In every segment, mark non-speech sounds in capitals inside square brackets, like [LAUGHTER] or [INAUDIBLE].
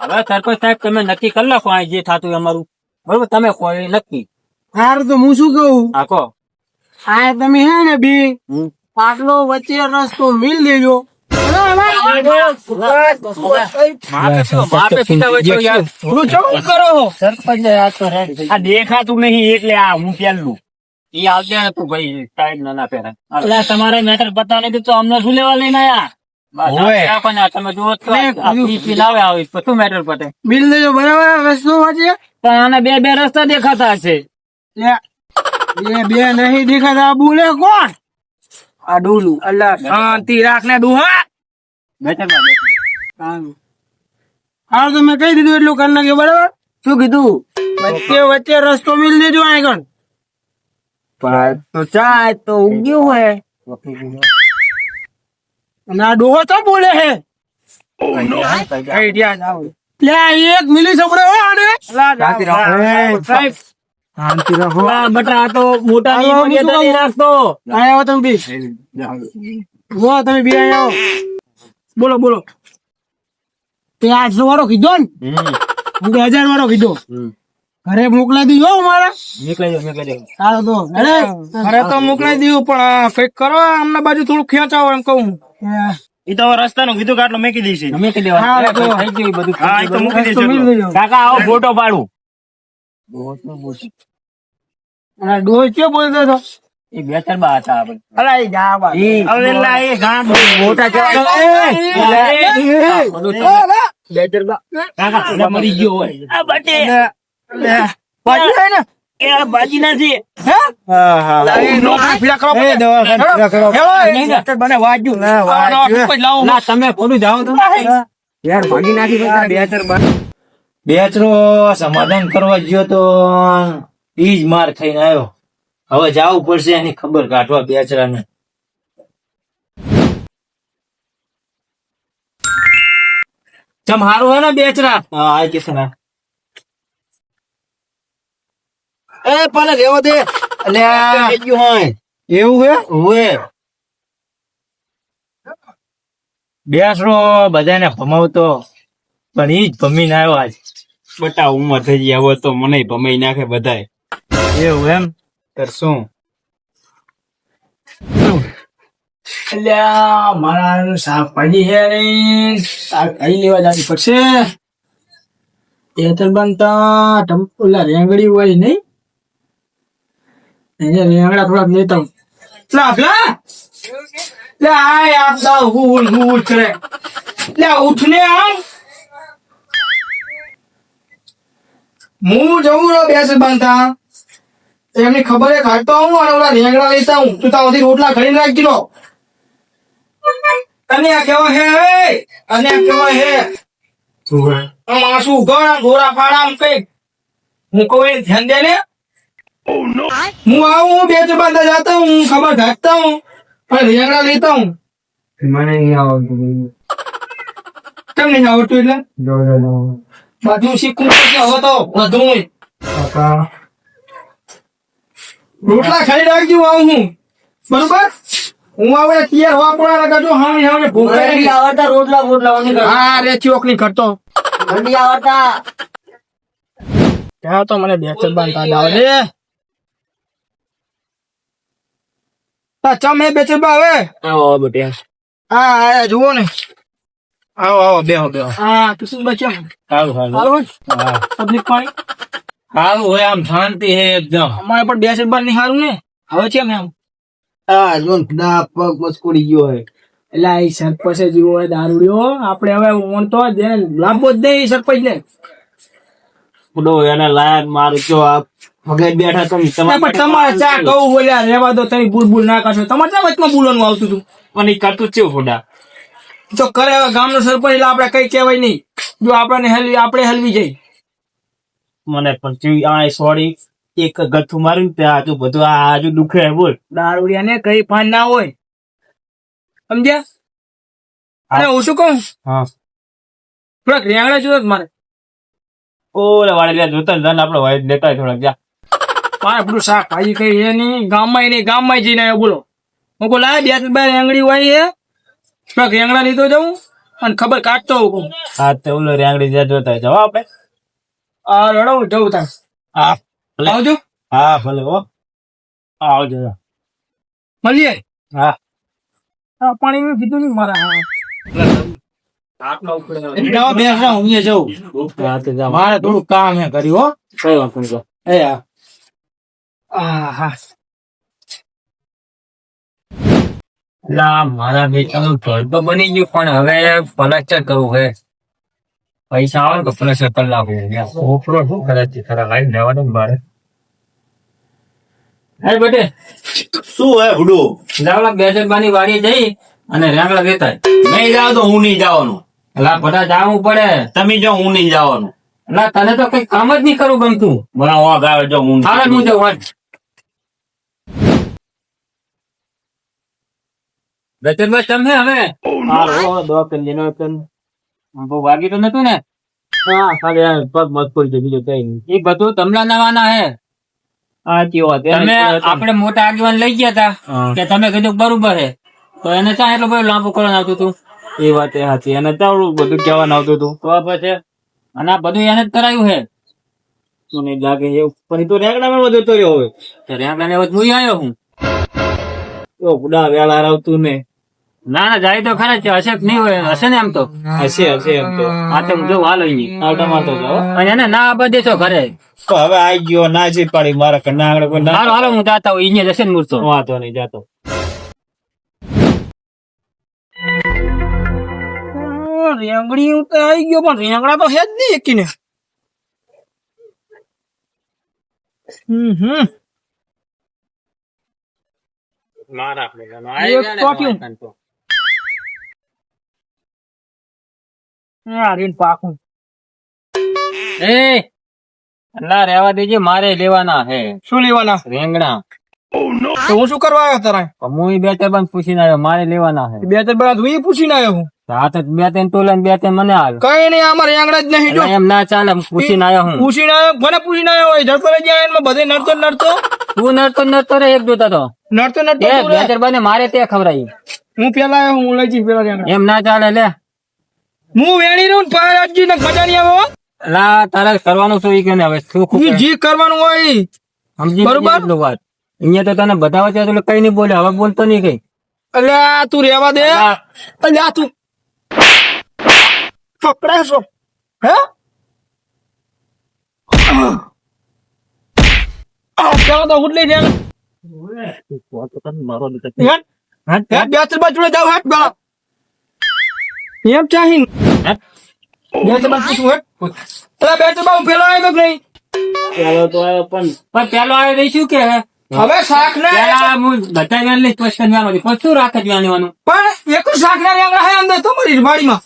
હવે સરપંચ સાહેબ તમે નક્કી કરી નાખો આ જે થતું અમારું. બરોબર? તમે કહો એ નક્કી. હાર તો હું શું કહું? હા કહો. હા તમે હે ને બી પાટલો વચ્ચે રસ્તો મિલ દેજો. માપે પિતા વચ્ચે યાર. હું ચૌ કરો? સરપંચ આ તો રે. આ દેખાતું નહીં એટલે આ હું પેલું. ઈ આવજે ને તું ભાઈ સાહેબ ના ના પહેરે એટલે તમારે મેટર બતાવ તો અમને શું લેવા લઈને આયા? પણ પણ બે બે રસ્તા દેખાતા હશે. બે બે નહીં દેખાતા બોલે કોણ? આ ડોલું. અલ્લા શાંતિ રાખ ને ડુહા. હાલ તો મેં કહી દીધું એટલું કરી નાખ્યું બરાબર? શું કીધું? વચ્ચે વચ્ચે રસ્તો મિલ દેજો આગળ. તો ચા તો ઉગ્યું હોય અને આ ડોહો તો બોલે હે. આઈડિયા જાવ લે એક મિલી સપડે હો આને. શાંતિ રાખો. શાંતિ રાખો. બટા આ તો મોટા ની આવો, મર્યાદા બીજું નહીં રાખતો. આયા આવો તમે બી. હો તમે બી આયા બોલો બોલો. તે આઠસો વાળો કીધો ને? હું હજાર વાળો કીધો. ઘરે મોકલાઈ દીધો મારા. જાઓ સારો તો. અરે ઘરે તો મોકલાઈ દીધું પણ કંઈક કરો આમના બાજુ થોડું ખેંચાવો એમ કહું ઈ તો રસ્તાનું કીધું કાટલો મેકી દઈશ. મેકી દેવા થઈ ગયું બધું. હા, એ તો મૂકી રસ્તો દેજો. મિલ એટલો. દેજો કાકા આવો ફોટો પાડું. ક્યાં બોલતો હતો? એ બે બા હતા આપણે અલા એ જા બા. હવે એટલે એ ગાંઠ બહુ મોટા કાકા મરી ગયો હોય. આ બટે. બાજુ ને. એ આ બાજી નથી હે? એ નોકરી ફીડા કરો હેલો, એ નહીં, ડોક્ટર બને વાજ્યું. ના, વાજ્યું. આ નોકરી કોઈ લાવો. ના તમે પોલું જાઓ તો. બેચરો સમાધાન કરવા ગયો તો ઈજ માર થઈને આવ્યો. હવે જાવું પડશે એની ખબર કાઢવા બેચરાને. ચમ હારું હે ને બેચરા? હા આ કિશન [LAUGHS] એ પણ રેવો દે. અલ્યા એવું હે? ઓએ બેસરો બધાને ભમાવતો. પણ ઈ જ ભમીને આવ્યો આજ. બટા ઉંમર થઈ ગઈ આવો તો મને ભમાઈ નાખે બધાય. એવું એમ? તર શું? અલ્યા, મારા પડી છે લેવા જવી પડશે. તેતર બનતા ટમ્પુલા રેંગડી હોય નહીં. રેંગડા થોડાક લેતા હું. લા, લા! લે આય આપદા હુલ હુલ કરે. લે ઉઠ આમ. હું જવું રહ્યો બેસ બાંધતા. એમની ખબર એ કાઢતો હું અને ઓલા રેંગડા લેતા હું તું તાવથી રોટલા ઘડી રાખી લો અને આ કેવા હે? અને આ કેવા હે? આમ આંસુ ઉઘાડા ગોરા ફાડા આમ કઈ હું કહું ધ્યાન દે ને. હું આવું હું બે બાંધા જાતા હું ખબર ઢાંકતા હું અને રેંગડા લેતા હું. મને નહીં આવડતું કેમ નહીં આવડતું એટલે? બધું શીખવું કે હવે તો વધુ રોટલા ખાઈ રાખજો આવું હું. બરોબર? હું આવે તૈયાર હોવા પણ કરજો હા હા ભૂખ લાગી. આવડતા રોટલા બોટલા હા રે ચોકલી કરતો ઠંડી આવડતા. ત્યાં તો મને બે ચાર બાંધતા જ આવે રે તા ચમ હે બે ચાર હવે? આવો બટિયા હા આયા જુઓ ને. આવો આવો બેહો બેહો. હા કિશન બચ્ચા સારું સારું હાલો હા. તકલીફ પાણી? સારું હોય આમ શાંતિ હે એકદમ. અમારે પણ બે ચાર બારની ને. હવે છે એમ હા જો દા પગ મસ્કુડી ગયો હે એટલે આ સરપંચ જેવો હોય દારૂડિયો આપણે હવે ઓન તો લાભો જ દે સરપંચ ને એને લાયક મારું કયો આ મગજ બેઠા તો પણ તમારે ચા કહું બોલ્યા રેવા દો તમે ભૂલ ભૂલ ના કરશો તમારે ચા વચમાં બોલવાનું આવતું હતું. પણ કરતું છે ફોડા તો કરે હવે ગામનો સરપંચ એટલે આપણે કઈ કહેવાય નહીં. જો આપણને હલવી આપણે હલવી જઈ મને પણ આ સોરી એક ગઠ્ઠું માર્યું ને ત્યાં આજુ બધું આ આજુ દુખે બોલ. દારૂડિયા ને કઈ ફાન ના હોય. સમજ્યા? અરે હું શું કહું? હા. થોડાક રેંગડા જોયો મારે. ઓલે વાળા જોતા ને આપણે વાઈટ લેતા થોડાક જા. બધું શાક ભાજી કઈ એ નહીં. ગામમાં નહીં ગામમાં જઈને આવ્યો બોલો. હું બોલો આ બે ત્રણ બાર રેંગડી હોય એ. થોડાક રેંગડા લીધો જાઉં અને ખબર કાઢતો હોઉં હા તો ઓલો રેંગડી જ્યાં થાય જવા આપે. આ રડો જવું થાય હા ભલે. આવજો. હા ભલે હો. હા, આવજો મળીએ. હા. હા પાણી મેં કીધું નહીં મારા. હું. હા. મારે થોડું કામ હે કર્યું હો. કઈ વાત નહીં, એ હા. આ હા લા મારા બેટાનું ઘર તો બની ગયું પણ હવે ફ્લેક્ચર કરવું હે પૈસા આવે તો ફ્લેક્ચર કરી નાખવું ઓફરો શું કરે છે? ખરા લાઈન લેવાનું ને મારે? હે બેટે. શું હે હુડુ? જાવલા બેજરબાની વાડી જઈ અને રેંગડા વેતાય નહીં જાવ તો હું નહીં જવાનું. લા બધા જાવું પડે. તમે જો હું નહીં જવાનું. લા તને તો કઈ કામ જ નહીં કરવું ગમતું. મને વાઘ આવે જો હું હાલ હું જઉં બેજરબા તમે હવે? હાલો દવા કરી લેનો કર બહુ વાગી તો નતું ને? હા ખાલી આ પગ મત કોઈ બીજું કઈ નહીં. એ બધું તમલા નવાના હે? આ વાત તમે આપણે મોટા આગેવાન લઈ ગયા હતા કે તમે કીધું બરોબર હે. તો એને ચા એટલો બધો લાંબુ કરવાનું આવતું હતું એ વાત એ સાચી એને તાવડું બધું કહેવાનું આવતું હતું તો પછી અને આ બધું એને જ કરાયું હે? મને નહીં લાગે એવું. પણ એ તો રેંગડામાં બધું તો રહ્યો હવે ને રેંગડાને હું આવ્યો હું. તો બુડા વેળા આવતું ને. ના ના જાય તો ખરા છે. હશે નહીં હોય? હશે ને એમ તો? હશે હશે એમ તો. આ તો જો હાલ અહીં આ ટમાટો જાઓ અને એને ના આબા દેશો ઘરે. તો હવે આવી ગયો ના જી પાડી મારા ઘરના આગળ કોઈ ના હાલો હાલો હું જાતા હોય અહીંયા જશે ને મૂર્તો વાંધો નહીં જાતો. રેંગડી હું તો આવી ગયો પણ રેંગડા તો છે જ નહીં એકીને. હમ હમ. મારા એક ટોટ્યું. આ પાકું. એ અલ્લા રહેવા દેજે મારે લેવાના હે. શું લેવાના? રેંગણા. તો હું શું કરવા આવ્યો તારા હું બે ચાર બંધ પૂછીને આવ્યો મારે લેવાના હે. બે ચાર બરાબર હું પૂછીને આવ્યો હું? રાત બે ત્રણ તોલે બે ત્રણ મને કઈ નહીં આમાં રેંગણા જ નહીં જો. એમ ના ચાલે પૂછીને આવ્યો હું. પૂછીને આવ્યો મને પૂછીને આવ્યો હોય ધડપડે જ્યાં એમાં બધે નડતો નડતો. તું નડતો નડતો રે એક જોતા તો. નડતો નડતો. બે ચાર ને મારે તે ખવડાવી. હું પેલા આવ્યો હું લઈ જઈશ પેલા એમ ના ચાલે લે. હું વેણી નું ને પાર અડજી ને મજા નહીં આવે. લા તારે કરવાનું શું ઈ કે હવે? શું? જી કરવાનું હોય. સમજી બરોબર. વાત. અહીંયા તો તને બધા છે એટલે કઈ નહીં બોલે. હવે બોલતો નહીં કઈ. અલ્યા તું રેવા દે. અલ્યા તું. પકડાશો હે? હેટ, બે ત્રણ બાજુ જાવ પેલા એમ ચાહીન હેટ. બે ત્રણ બાજુ પૂછું હેટ અલા બે ત્રણ બાજુ પેલો આવ્યો તો કે નહીં પેલો તો આવ્યો પણ પણ પેલો આવે રહી શું કે હે? હવે શાક ના પેલા હું બધા વેન લઈશ પછી તને વેણવાનું. પછી શું રાખે જ વેણવાનું? પણ એક શાક ના રેંગણા હે અંદર તમારી વાડીમાં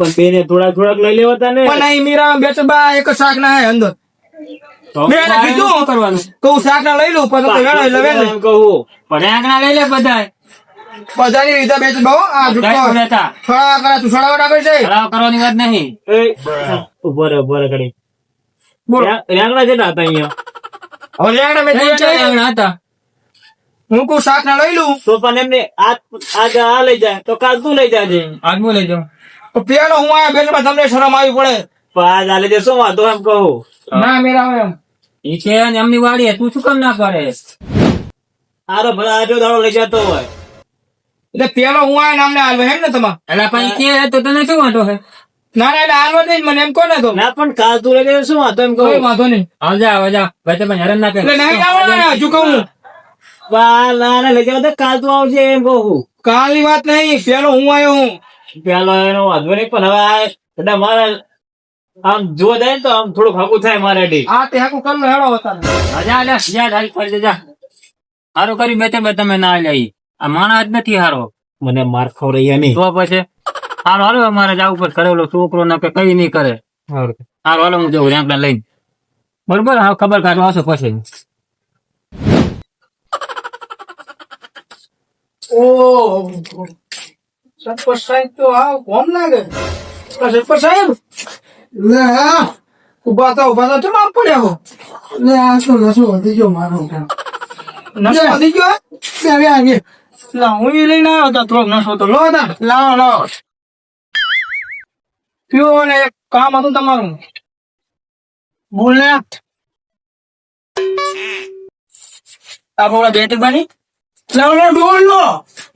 પણ તેને થોડાક થોડાક લઈ લેવાતા ને પણ અહીં મીરા બે ત્રણ બા એક શાક ના હે અંદર તો મેં એને કીધું. શું કરવાનું તો હું શાક ના લઈ લઉં પછી તો વેણો એટલે વેણ એમ કહું પણ રેંગણા લઈ લે બધાય. બધાની લીધા બે બહુ આ જુઠ્ઠો. છોડા કરે તું છોડા વડા કરી છે. કરવાની વાત નહીં. એ. ઊભો રે ઊભો રે રેંગણા કેટલા હતા અહીંયા? હવે રેંગણા મેં જોયા રેંગણા હતા. હું કોઈ શાક ના લઈ લઉં? તો પણ એમને આજ આજ આ લઈ જાય તો કાલ તું લઈ જાજે આજ હું લઈ જાઉં. તો પેલો હું આયા બેટમાં તમને શરમ આવી પડે. પણ આજ આ લઈ જાય શું વાંધો એમ કહું? ના મેરા એમ. ઈ છે એમની વાડી હે. તું શું કામ ના કરે? આરો ભલા આજો દાડો લઈ જતો હોય. એટલે પેલો હું આ નામને હાલવા એમ ને તમા એટલે પણ કે તો તને શું વાંધો હે ના ના એટલે હાલવા દે મને એમ કોને તો. ના પણ કાલ તું લઈ શું વાંધો એમ કોઈ કહું વાંધો નહીં. આવજા આવજા ભાઈ તમે હેરાન ના કરે. નહીં આવવાના હજુ કહું પણ ના ના લઈ જાવ કાલ તું આવજે એમ કહું કાલની વાત નહીં પેલો હું આયો હું. પેલો એનો વાંધો નહીં પણ હવે આ એટલે મારે આમ જોવા જાય ને તો આમ થોડું ફાકું થાય મારે ડી આ તે હાકું કર હેડો હતા હજા લે જા હાલ કરી જા સારું કરી બે બે તમે ના લઈ. આ માણસ જ નથી હારો. મને માર ખવડાયા નહીં. તો પછી? હારો હાલો અમારે જવું પડે કરેલો છોકરો ના કે કઈ નહીં કરે. હારું. હાલો હું જઉં રેંકડા લઈને. બરોબર હા ખબર કાઢવા આવશો પછી. ઓ સરપંચ સાહેબ તો આવ કોમ લાગે સરપંચ સાહેબ લે હા ઊભા તો ઊભા તો કેમ પડ્યા હો લે આ તો નસો વધી ગયો મારો. નસો વધી ગયો? બે આગે આગે હું લઈને આવ્યો હતો થોડોક નસો તો લો ના. લાવો લાવો. પીવો ને એક કામ હતું તમારું? બોલ ને આપડે બેટ બની? લાવનો ડોલ નો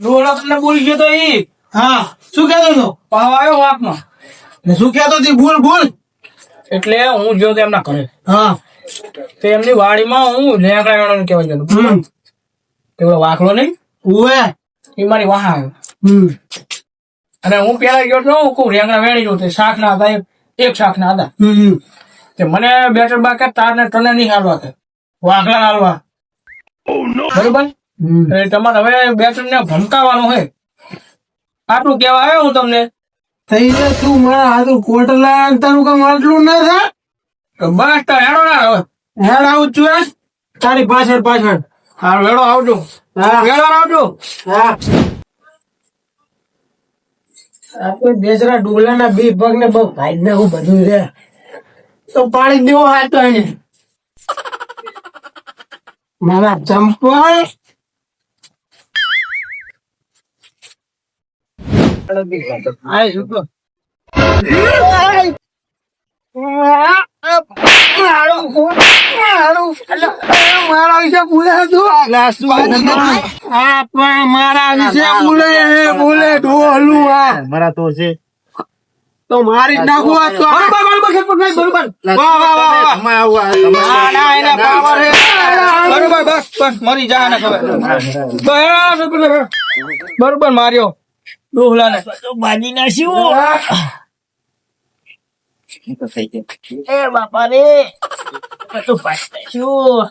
ડોલ તમને બોલી ગયો તો ઈ. હા શું કહેતો હતો? પાવ આવ્યો વાપમાં ને શું કહેતો હતી? ભૂલ ભૂલ. એટલે હું જો એમના ઘરે. હા. તો એમની વાડીમાં હું લેકડા કહેવાય ગયો હમ. વાકલો નહીં? ઉવે. એ મારી વાહ આવ્યો અને હું પેલા ગયો તો હું રેંગણા વેણી જોઉં તે શાક ના હતા એક- શાક ના હતા તે મને બે ત્રણ બાકી તાર ને તને નહીં હાલવા કે વાઘલા હાલવા. બરોબર? હમ. તમારે હવે બે ત્રણ ને ભમકાવાનું હોય આટલું કેવા આવ્યો હું તમને. થઈ જાય તું મારા હાથું કોટલા તારું કામ આટલું ના થાય? તો બસ તો હેડો ના હવે. હેડ આવું છું હે? તારી પાછળ પાછળ. હા વેડો આવજો. હા. આવજો હા. આપણે બેસરા ડોલાના બે પગ ને બહુ ભાઈ ને હું બધું રે તો પાણી દેવો હાથો તો એને. મારા ચંપલ. આ? મારું મારું મારા વિશે બોલે તું આ પણ મારા વિશે બોલે બોલે ઢોલું આ મારા તો છે તો મારી જ નાખું આ તો બરોબર બરોબર બરોબર વાહ વાહ વાહ વાહ ના ના એને પાવર હે બરોબર બસ બસ મરી જા ને ખબર. બરોબર માર્યો બાજી નાખ્યું એ બાપા રે. તો પાછું